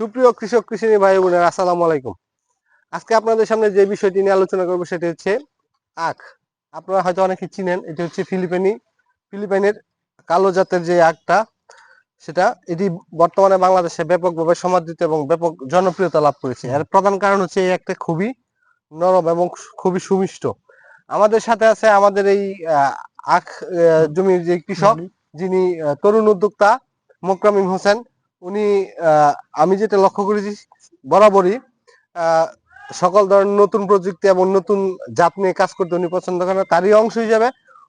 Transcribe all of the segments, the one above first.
সুপ্রিয় কৃষক কৃষিনী ভাই বোনেরা আসসালামু আলাইকুম। আজকে আপনাদের সামনে যে বিষয়টি নিয়ে আলোচনা করব সেটি হচ্ছে আখ। আপনারা হয়তো অনেকে চিনেন এটি হচ্ছে ফিলিপাইনি ফিলিপাইনের কালো জাতের যে আখটা সেটা এটি বর্তমানে বাংলাদেশে ব্যাপকভাবে সমাদৃত এবং ব্যাপক জনপ্রিয়তা লাভ করেছে। এর প্রধান কারণ হচ্ছে এই একটা খুবই নরম এবং খুবই সুমিষ্ট। আমাদের সাথে আছে আমাদের এই আখ জমির যে কৃষক যিনি তরুণ উদ্যোক্তা মোকরামিম হোসেন। উনি আমি যেটা লক্ষ্য করেছি, বরাবরই সকল ধরনের নতুন প্রযুক্তি এবং নতুন জাত নিয়ে কাজ করতে উনি পছন্দ করেন তারই অংশ হিসেবে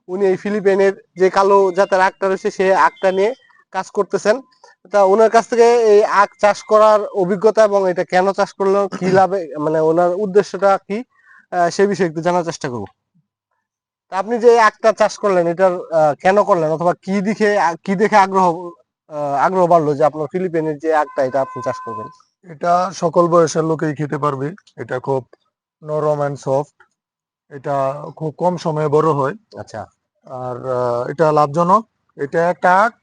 উনি এই ফিলিপাইনের যে কালো জাতের আখটা রয়েছে, সেই আখটা নিয়ে কাজ করতেছেন। তা ওনার কাছ থেকে এই আখ চাষ করার অভিজ্ঞতা এবং এটা কেন চাষ করল, কি লাভে মানে ওনার উদ্দেশ্যটা কি সে বিষয়ে একটু জানার চেষ্টা করব। আপনি যে আখটা চাষ করলেন, এটার কেন করলেন? অথবা কি দেখে কি দেখে আগ্রহ আগ্রহ বাড়লো যে আপনার ফিলিপিনের যে আখটা এটা আপনি চাষ করবেন। এটা সকল বয়সের লোকেই খেতে পারবে। এটা খুব নরম অ্যান্ড সফট এটা খুব কম সময়ে বড় হয়। আচ্ছা। আর এটা লাভজনক। এটা একটা আখ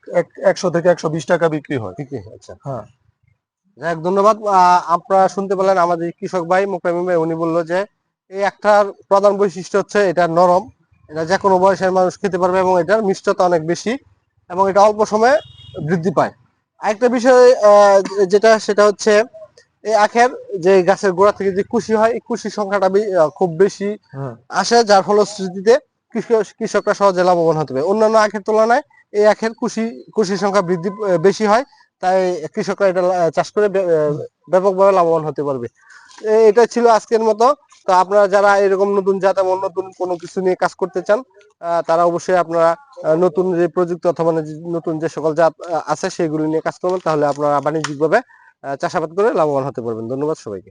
একশো থেকে একশো বিশ টাকা বিক্রি হয়। ঠিক আছে আচ্ছা। হ্যাঁ। যাক ধন্যবাদ। আপনারা শুনতে পেলেন আমাদের কৃষক ভাই মোকামিম ভাই উনি বলল যে এই একটার প্রধান বৈশিষ্ট্য হচ্ছে এটা নরম। এটা যে কোনো বয়সের মানুষ খেতে পারবে এবং এটার মিষ্টতা অনেক বেশি। এবং এটা অল্প সময়ে বৃদ্ধি পায়। আরেকটা বিষয় যেটা সেটা হচ্ছে এই আখের যে গাছের গোড়া থেকে যে কুশি হয় এই কুশির সংখ্যাটা খুব বেশি হ্যাঁ। আসে যার ফলশ্রুতিতে কৃষক- কৃষকরা সহজে লাভবান হতে পারে। অন্যান্য আখের তুলনায় এই আখের কুশি কুশির সংখ্যা বৃদ্ধি বেশি হয় তাই কৃষকরা এটা চাষ করে ব্যাপকভাবে লাভবান হতে পারবে। এটা ছিল আজকের মতো। তো আপনারা যারা এরকম নতুন জাত এবং নতুন কোনো কিছু নিয়ে কাজ করতে চান তারা অবশ্যই আপনারা নতুন যে প্রযুক্তি অথবা নতুন যে সকল জাত আছে সেগুলো নিয়ে কাজ করবেন, তাহলে আপনারা বাণিজ্যিকভাবে চাষাবাদ করে লাভবান হতে পারবেন। ধন্যবাদ সবাইকে।